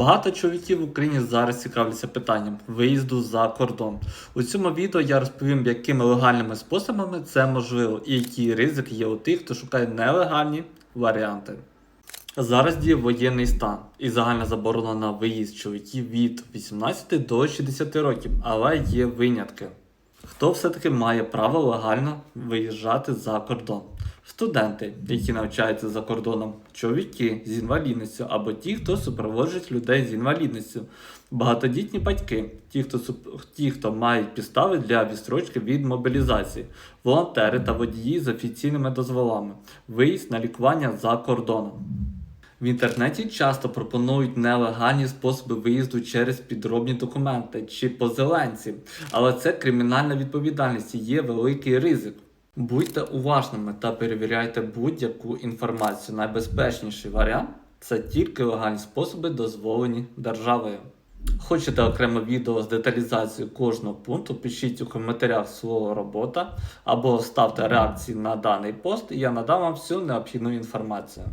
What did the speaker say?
Багато чоловіків в Україні зараз цікавляться питанням виїзду за кордон. У цьому відео я розповім, якими легальними способами це можливо і які ризики є у тих, хто шукає нелегальні варіанти. Зараз діє воєнний стан і загальна заборона на виїзд чоловіків від 18 до 60 років, але є винятки. Хто все-таки має право легально виїжджати за кордон? Студенти, які навчаються за кордоном, чоловіки з інвалідністю або ті, хто супроводжують людей з інвалідністю, багатодітні батьки, ті, хто ті, хто мають підстави для відстрочки від мобілізації, волонтери та водії з офіційними дозволами, виїзд на лікування за кордоном. В інтернеті часто пропонують нелегальні способи виїзду через підробні документи чи позеленці, але це кримінальна відповідальність і є великий ризик. Будьте уважними та перевіряйте будь-яку інформацію. Найбезпечніший варіант це тільки легальні способи, дозволені державою. Хочете окреме відео з деталізацією кожного пункту, пишіть у коментарях слово робота або ставте реакції на даний пост, і я надам вам всю необхідну інформацію.